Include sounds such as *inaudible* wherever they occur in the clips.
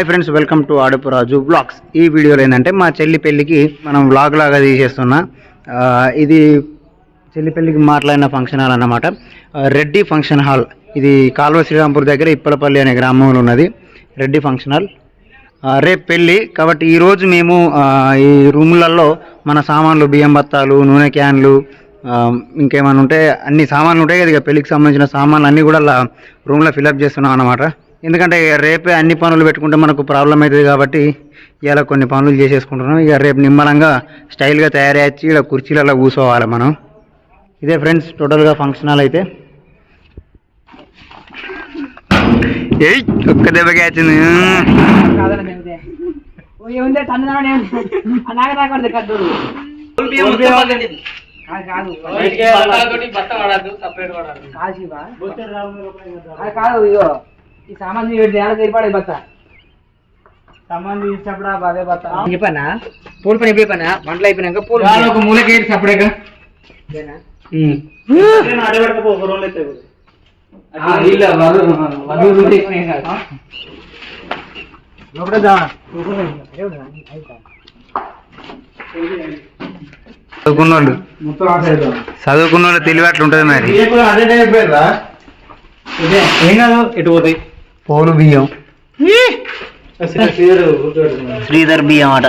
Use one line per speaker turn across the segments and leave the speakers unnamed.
Hi friends welcome to Adapuraju blogs ఈ వీడియోలో ఏంటంటే మా చెల్లి పెళ్ళికి మనం వ్లాగ్ లాగా తీసేస్తున్నా. ఇది చెల్లి పెళ్ళికి మాట్లాడిన ఫంక్షన్ హాల్ అన్నమాట. రెడ్డి ఫంక్షన్ హాల్ ఇది కాల్వ శ్రీరాంపూర్ దగ్గర ఇప్పలపల్లి అనే గ్రామంలో ఉన్నది. రెడ్డి ఫంక్షన్ హాల్ రేపు పెళ్ళి. కాబట్టి ఈరోజు మేము ఈ రూములలో మన సామాన్లు బియ్యం బత్తాలు నూనె క్యాన్లు ఇంకేమైనా ఉంటే అన్ని సామాన్లు ఉంటాయి కదా ఇక పెళ్ళికి సంబంధించిన సామాన్లు అన్నీ కూడా అలా రూమ్లో ఫిల్అప్ చేస్తున్నాం అన్నమాట. ఎందుకంటే ఇక రేపే అన్ని పనులు పెట్టుకుంటే మనకు ప్రాబ్లం అవుతుంది కాబట్టి ఇలా కొన్ని పనులు చేసేసుకుంటున్నాం. ఇక రేపు నిమ్మలంగా స్టైల్గా తయారయ్యి ఇక్కడ కుర్చీలలో కూర్చోవాలి మనం. ఇదే ఫ్రెండ్స్ టోటల్గా ఫంక్షన్ హాల్ అయితే. ఏయ్ ఒక్క దెబ్బకి వచ్చింది.
కాదు ఈ సామాన్ ఎలా సరిపడే బత్త. సామాన్ ఇచ్చినప్పుడు అదే బత్త. చెప్పానా పూల పని ఎప్పుడు చెప్పానా వంటలు అయిపోయినాక పూలు
ఒక మూలకి చేసినాయి కదా. చదువుకున్నోళ్ళు. చదువుకున్నోళ్ళు తెలివి అట్లా ఉంటుంది మరి
ఏం కాదు ఎటు పోతాయి?
పోలు బియ్యం. శ్రీధర్ బియ్యం అట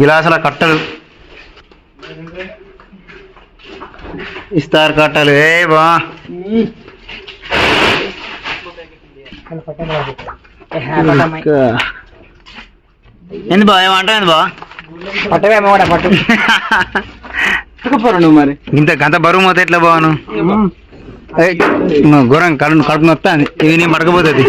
గిలాసుల కట్టలు. ఇస్తారు కట్టలు. ఏ బా. ఏంది బా ఏమంటావు ఏంది బా?
పట్టవే అమ్మవాడ పట్టు.
మరి
ఇంత గంత బరువు మొత్తం ఎట్లా బాను ఘోరం కడుపు కడుపు నొత్తా ఇవి నేను పడకపోతుంది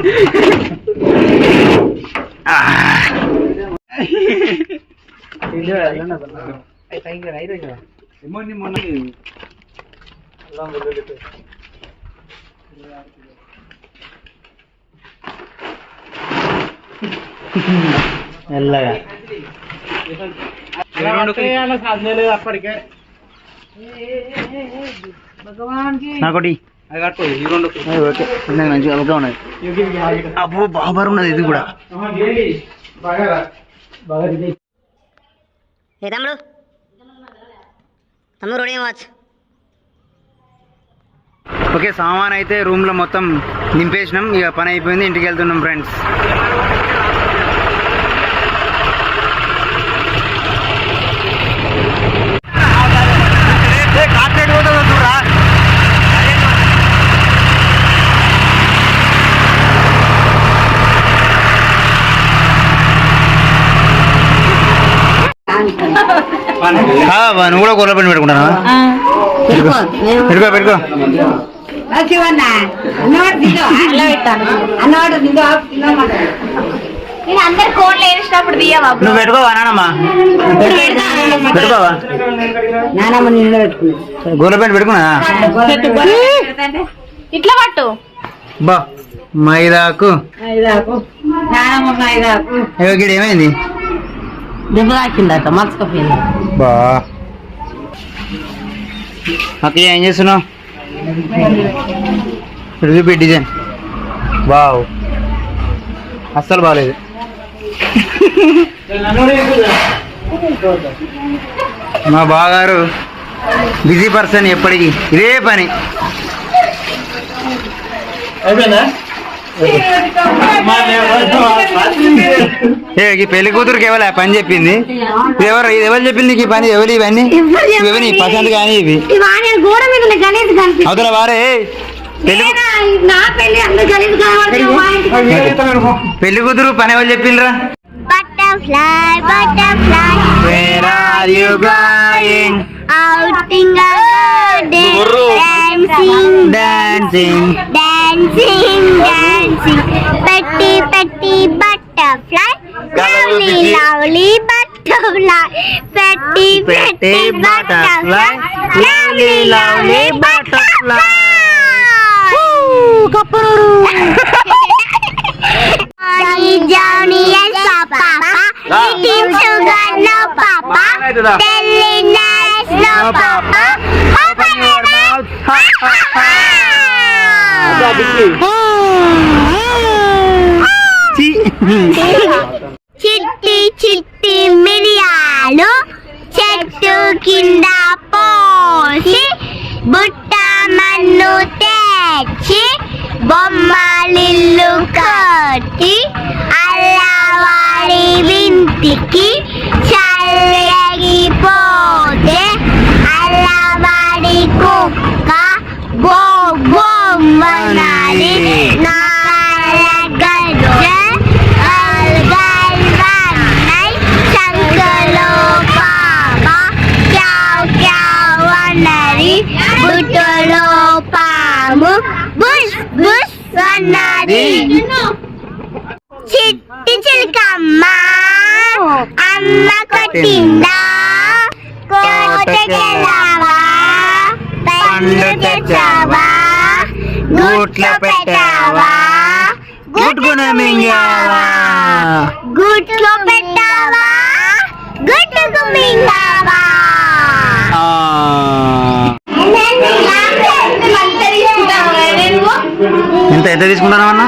మెల్లగా
అప్పటికే
నాకోటి ఓకే. మంచిగా ఉన్నది. అబ్బో బాబర్ ఉన్నది ఇది కూడా.
ఏ తమ్ముడు? తమ్ముడు రెడీ వాచ్
ఓకే సామాన్ అయితే రూమ్లో మొత్తం నింపేసినాం. ఇక పని అయిపోయింది ఇంటికి వెళ్తున్నాం ఫ్రెండ్స్ నువ్వు కూడా కూరలో పని పెట్టుకుంటానా? పెట్టుకో పెట్టుకో
నేను అందరు కోన్లు వేసినప్పుడు తీయవా
నువ్వు పెట్టుకోవా నానమ్మా? పెట్టుకోవా?
నానమ్మ నిన్న పెట్టుకున్నాను
గోల పెట్టి పెట్టుకున్నా?
ఇట్లా పట్టు.
బా మైదాకు.
నానమ్మ
గిడ ఏమైంది?
దెబ్బ తాకిందట మర్చిపోయింది.
బా. అక్క ఏం చేస్తున్నావు? చూపి డిజైన్. వావ్. అస్సలు బాగాలేదు మా బాగారు బిజీ పర్సన్ ఎప్పటికీ. ఇదే పని. ఏ ఈ పెళ్ళి కూతురుకి ఎవరు ఆ పని చెప్పింది? ఎవరు ఇది ఎవరు చెప్పింది నీకు ఈ పని? ఎవరు ఇవన్నీ? ఇవన్నీ పసంద్ కానీ ఇవి? అవతల వారే పెళ్ళి కూతురు పని ఎవరు చెప్పిండ్రా?
Butterfly butterfly
Where are you going?
outing a garden dancing.
Dancing.
dancing dancing. Petty petty butterfly. Lovely lovely butterfly. Petty petty butterfly. lovely lovely butterfly. Johnny, *laughs* చిట్టి మిరియాలు చెట్టు కింద పోసి బుట్ట మన్ను తెచ్చి బొమ్మలిల్లు కట్టి అల్లవారి వింటికి చల్లగిపోతే అల్లవారి కుక్క
బొమ్మనాలి నా ఇది
చిట్టి చిలకమ్మ అమ్మ కొట్టిందా? కోటకెళ్ళావా పండు తెచ్చావా?
గూట్లో పెట్టావా? గుట్టుకున మింగావా?
గుట్లో పెట్టావా? గుట్టుకు మింగావా?
ఎంత ఎంత తీసుకుంటానమ్మన్నా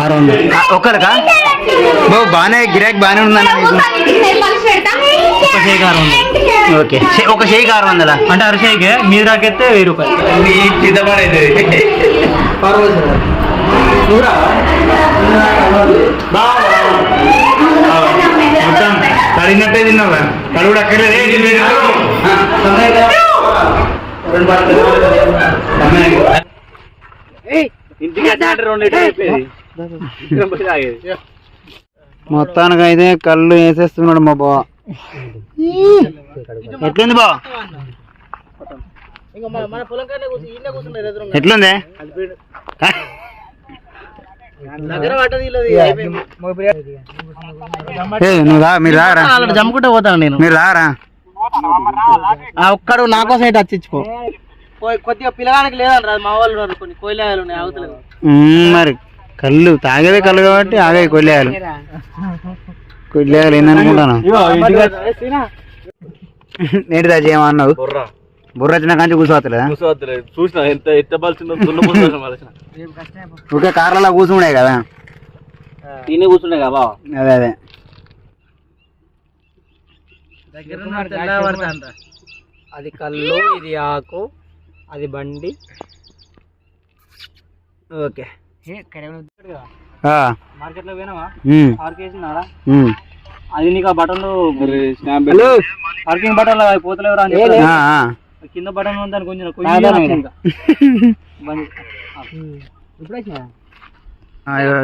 ఆరు వందలు. ఒక్కరికా బాబు బాగానే గిరాక్ బాగానే ఉందన్న
ఒక షేక్ ఆరు వందలు.
ఓకే. ఒక షేక్ ఆరు వందల?
అంటే అరిషేకే మీరు రాకెత్తే వెయ్యి రూపాయలు.
మొత్తం కడిగినట్టే తిన్నావా కడుగుడు అక్కర్లేదే
ఇంటికి రెండు.
మొత్తానికి అయితే కళ్ళు వేసేస్తున్నాడు మా బావ. ఎట్లుంది బావ?
ఎదురుగా
ఎట్లుంది?
జమ్ముకుంటే పోతాను నేను.
మీరు రారా?
ఒక్కడు నా కోసం అయితే వచ్చిచ్చుకో కొద్దిగా పిల్లగానికి లేదంటారు మా వాళ్ళు ఉన్నారు కొన్ని కోయిలాలు ఉన్నాయి అవతలేదు
ఉమ్, మరి కళ్ళు తాగేదే కళ్ళు కాబట్టి ఆగే కొల్లేయాలి కొల్లేయాలి ఏందనుకుంటాను ఏంటిదా చేయమన్నావు
బుర్రా.
బుర్ర వచ్చిన కాంచి కూర్చోవట్లేదా?
చూసిన ఎంత ఎట్ట బలిసిందో దున్న కూర్చోవచ్చిన
ఊరికే కార్లలో కూర్చుండే కదా.
తిని కూర్చుండే కదా బావ?
అదే అదే.
అది కళ్ళు ఇది ఆకు. అది బండి.
ఓకే. ఆ,
మార్కెట్లో పోయినావా?
ఉమ్,
ఆరు కేజీనారా
ఉమ్.
అది నీకు ఆ బటన్లు పార్కింగ్ బటన్లు అవి పోతలేవురా. కింద బటన్ ఉందని కొంచెం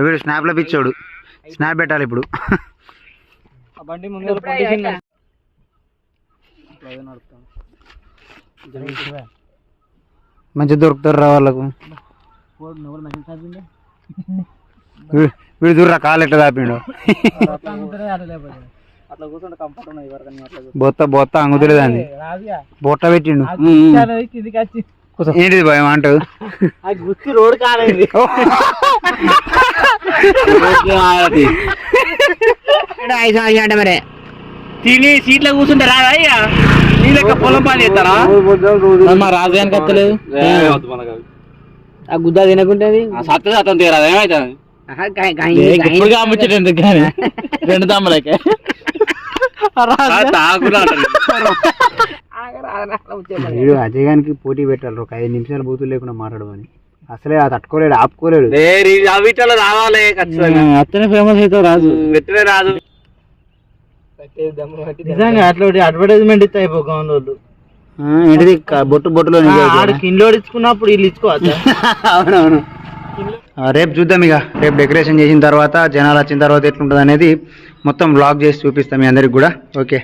వీడు స్నాప్లో పిచ్చోడు. స్నాప్ పెట్టాలి ఇప్పుడు.
ఆ బండి ముందు పొజిషన్
మంచి దొరుకుతారు రా వాళ్ళకు. వీడు దూర కాలు ఎట్లా
అట్లా
బొత్త బొత్త అంగుతులేదు అంది. బొట్ట పెట్టిండు. ఏంటిది భయం అంటూ *laughs* *laughs*
ఆ గుత్తి రోడ్ కాలేదు మరి.
తిని సీట్లో కూర్చుంటే రాదా అయ్యా నీ లెక్క పొలం పని చేస్తారా?
మా రాజధానికి వస్తలేదు ఆ గుద్ద తినకుంటే
సత్త సత్తం తీరాదు ఏమైతుంది?
ఇప్పుడు కానీ? రెండు
వీడు అజయ్ గానికి పోటీ పెట్టాలి ఒక ఐదు నిమిషాలు బూతులు లేకుండా మాట్లాడమని. అసలే అది తట్టుకోలేడు ఆపుకోలేడు.
అవిటలో రావాలి ఖచ్చితంగా.
అత్తనే ఫేమస్ అయితే రాజు.
రాదు
నిజంగా అట్లా అడ్వర్టైజ్మెంట్ ఇస్తే అయిపోయి వాళ్ళు
ఆ, ఏంటిది? బొట్టు బొట్టులో
ఇంట్లో ఇచ్చుకున్నప్పుడు వీళ్ళు ఇచ్చుకోవచ్చా? *laughs*
అవునవును. ఆ, రేపు చూద్దాం ఇక. రేపు డెకరేషన్ చేసిన తర్వాత జనాలు వచ్చిన తర్వాత ఎట్లుంటుంది అనేది మొత్తం బ్లాగ్ చేసి చూపిస్తాం మీ అందరికి కూడా. ఓకే.